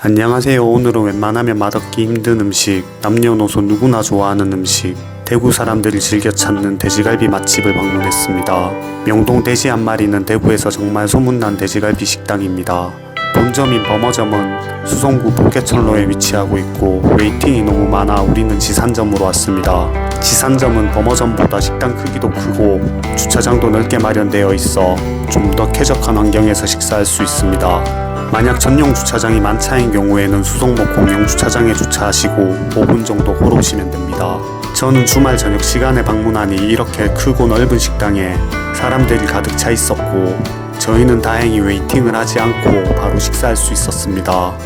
안녕하세요. 오늘은 웬만하면 맛없기 힘든 음식, 남녀노소 누구나 좋아하는 음식, 대구 사람들이 즐겨 찾는 돼지갈비 맛집을 방문했습니다. 명동 돼지 한 마리는 대구에서 정말 소문난 돼지갈비 식당입니다. 본점인 버머점은 수성구 포켓철로에 위치하고 있고 웨이팅이 너무 많아 우리는 지산점으로 왔습니다. 지산점은 버머점보다 식당 크기도 크고 주차장도 넓게 마련되어 있어 좀 더 쾌적한 환경에서 식사할 수 있습니다. 만약 전용 주차장이 만차인 경우에는 수성목 공용 주차장에 주차하시고 5분 정도 걸어오시면 됩니다. 저는 주말 저녁 시간에 방문하니 이렇게 크고 넓은 식당에 사람들이 가득 차 있었고 저희는 다행히 웨이팅을 하지 않고 바로 식사할 수 있었습니다.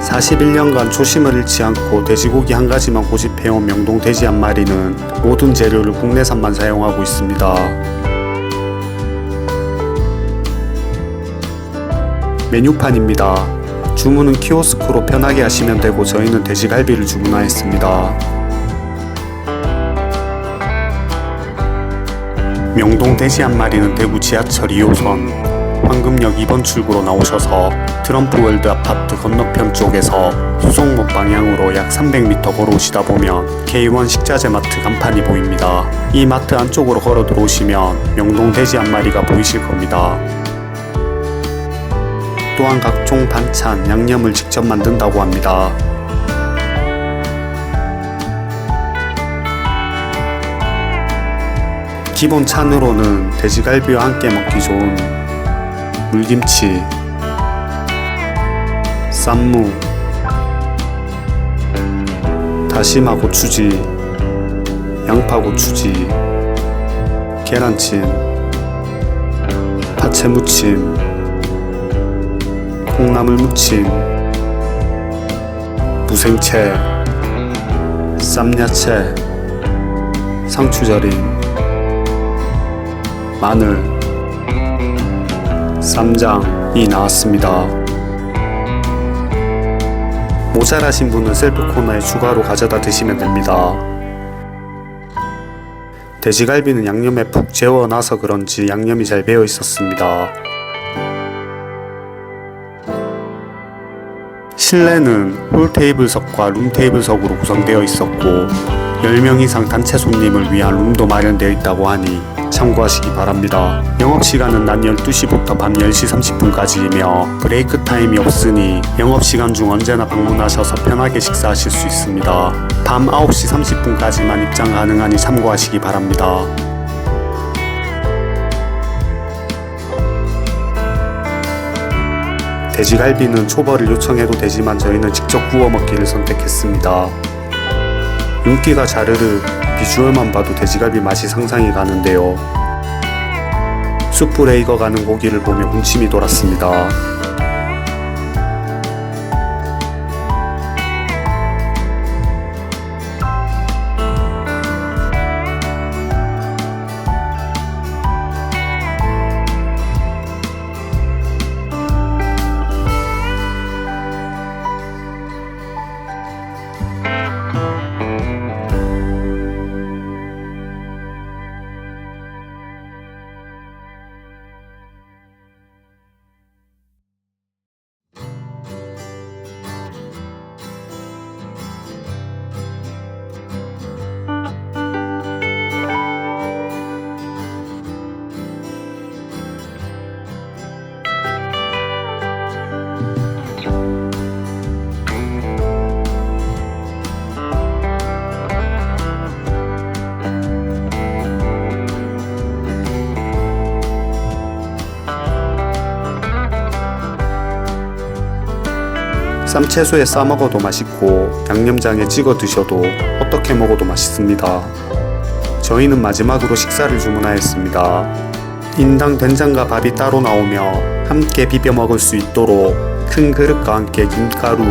41년간 초심을 잃지 않고 돼지고기 한 가지만 고집해온 명동 돼지 한 마리는 모든 재료를 국내산만 사용하고 있습니다. 메뉴판입니다. 주문은 키오스크로 편하게 하시면 되고 저희는 돼지갈비를 주문하였습니다. 명동 돼지 한 마리는 대구 지하철 2호선 황금역 2번 출구로 나오셔서 트럼프 월드 아파트 건너편 쪽에서 수성목 방향으로 약 300m 걸어오시다 보면 K1 식자재 마트 간판이 보입니다. 이 마트 안쪽으로 걸어 들어오시면 명동 돼지 한 마리가 보이실 겁니다. 또한 각종 반찬, 양념을 직접 만든다고 합니다. 기본 찬으로는 돼지갈비와 함께 먹기 좋은 물김치, 쌈무, 다시마 고추지, 양파 고추지, 계란찜, 파채 무침, 콩나물 무침, 무생채, 쌈야채, 상추절임, 마늘, 쌈장이 나왔습니다. 모자라신 분은 셀프 코너에 추가로 가져다 드시면 됩니다. 돼지갈비는 양념에 푹 재워놔서 그런지 양념이 잘 배어 있었습니다. 실내는 홀 테이블석과 룸 테이블석으로 구성되어 있었고 10명 이상 단체 손님을 위한 룸도 마련되어 있다고 하니 참고하시기 바랍니다. 영업시간은 낮 12시부터 밤 10시 30분까지이며 브레이크 타임이 없으니 영업시간 중 언제나 방문하셔서 편하게 식사하실 수 있습니다. 밤 9시 30분까지만 입장 가능하니 참고하시기 바랍니다. 돼지갈비는 초벌을 요청해도 되지만 저희는 직접 구워 먹기를 선택했습니다. 윤기가 자르르 비주얼만 봐도 돼지갈비 맛이 상상이 가는데요. 숯불에 익어가는 고기를 보며 군침이 돌았습니다. 쌈 채소에 싸 먹어도 맛있고 양념장에 찍어 드셔도 어떻게 먹어도 맛있습니다. 저희는 마지막으로 식사를 주문하였습니다. 인당 된장과 밥이 따로 나오며 함께 비벼 먹을 수 있도록 큰 그릇과 함께 김가루,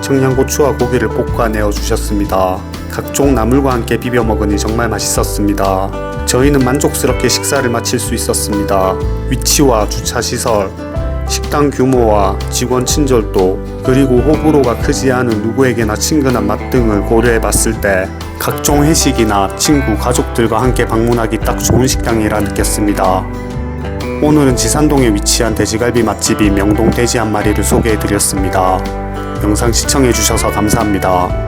청양고추와 고기를 볶아 내어 주셨습니다. 각종 나물과 함께 비벼 먹으니 정말 맛있었습니다. 저희는 만족스럽게 식사를 마칠 수 있었습니다. 위치와 주차 시설, 식당 규모와 직원 친절도 그리고 호불호가 크지 않은 누구에게나 친근한 맛 등을 고려해 봤을 때 각종 회식이나 친구 가족들과 함께 방문하기 딱 좋은 식당이라 느꼈습니다. 오늘은 지산동에 위치한 돼지갈비 맛집인 명동 돼지 한 마리를 소개해 드렸습니다. 영상 시청해 주셔서 감사합니다.